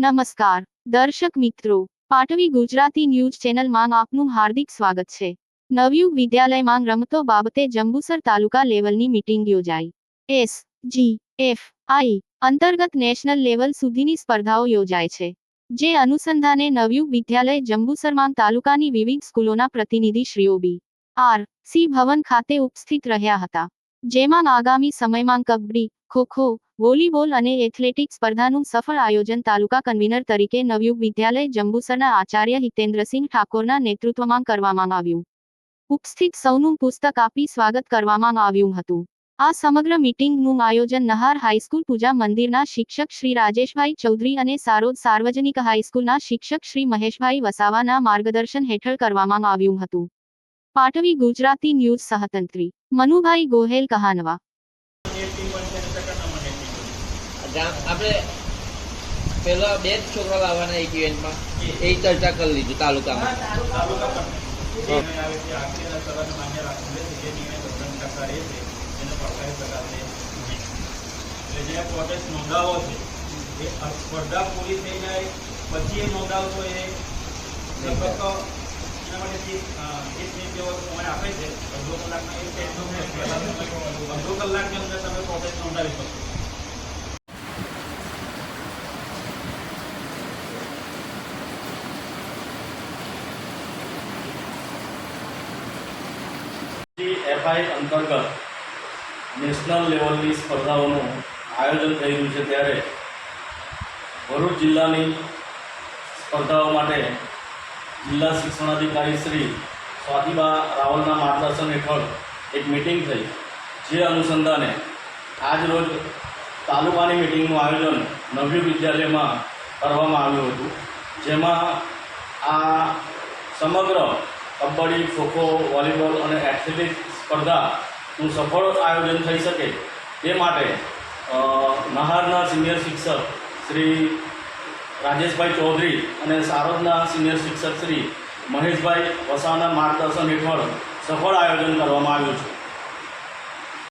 નમસ્કાર, દર્શક મિત્રો, પાટવી ગુજરાતી ન્યૂઝ ચેનલમાં આપનું હાર્દિક સ્વાગત છે. નવયુગ વિદ્યાલયમાં રમતો બાબતે જંબુસર તાલુકા લેવલની મીટિંગ યોજાઈ. એસ, જી, એફ, આઈ, અંતર્ગત નેશનલ લેવલ સુધીની સ્પર્ધાઓ યોજાય છે. જે અનુસંધાને નવયુગ વિદ્યાલય જંબુસરમાં તાલુકાની વિવિધ સ્કૂલોના પ્રતિનિધિ શ્રીઓ બી. આર, સી ભવન ખાતે ઉપસ્થિત રહ્યા હતા. જેમાં આગામી સમયમાં કબડ્ડી, ખોખો વોલીબોલ અને એથ્લેટિક સ્પર્ધાનું સફળ આયોજન તાલુકા કન્વીનર તરીકે નવયુગ વિદ્યાલય જંબુસરના આચાર્ય હિતેન્દ્રસિંહ ઠાકોરના નેતૃત્વમાં કરવામાં આવ્યું. ઉપસ્થિત સૌનું પુસ્તક આપી સ્વાગત કરવામાં આવ્યું હતું. આ સમગ્ર મીટિંગનું આયોજન નહાર હાઈસ્કૂલ પૂજા મંદિરના શિક્ષક શ્રી રાજેશભાઈ ચૌધરી અને સારોદ સાર્વજનિક હાઈસ્કૂલના શિક્ષક શ્રી મહેશભાઈ વસાવાના માર્ગદર્શન હેઠળ કરવામાં આવ્યું હતું. પાટવી ગુજરાતી ન્યૂઝ સહતંત્રી. મનુભાઈ ગોહેલ કહાનવા જામ આપણે પેલા બે જ છોકરા લાવવાના એક ઇવેન્ટમાં એ ચર્ચા કરી લીધું તાલુકામાં. જે પ્રોટેસ્ટ નોંધાવો છે એ સ્પર્ધા પૂરી થઈ જાય પછી એ નોંધાવશો એ લગભગ એના માટે ત્રીસ ત્રીસ મિનિટ જેવો સમય આપે છે અડધો કલાકનો એક છે અડધો કલાકની અંદર તમે પ્રોટેસ્ટ નોંધાવી શકશો એફઆઈ અંતર્ગત નેશનલ લેવલની સ્પર્ધાઓનું આયોજન થઈ રહ્યું છે ત્યારે ભરૂચ જિલ્લાની સ્પર્ધાઓ માટે જિલ્લા શિક્ષણાધિકારી શ્રી સ્વાતિબા રાવલના માર્ગદર્શન હેઠળ એક મિટિંગ થઈ. જે અનુસંધાને આજ રોજ તાલુકાની મિટિંગનું આયોજન નવયુગ વિદ્યાલયમાં કરવામાં આવ્યું હતું. જેમાં આ સમગ્ર કબડ્ડી, ખોખો, વોલીબોલ અને એથ્લેટિક સ્પર્ધાનું સફળ આયોજન થઈ શકે તે માટે નહારના સિનિયર શિક્ષક શ્રી રાજેશભાઈ ચૌધરી અને સારોદના સિનિયર શિક્ષક શ્રી મહેશભાઈ વસાના માર્ગદર્શન હેઠળ સફળ આયોજન કરવામાં આવ્યું છે.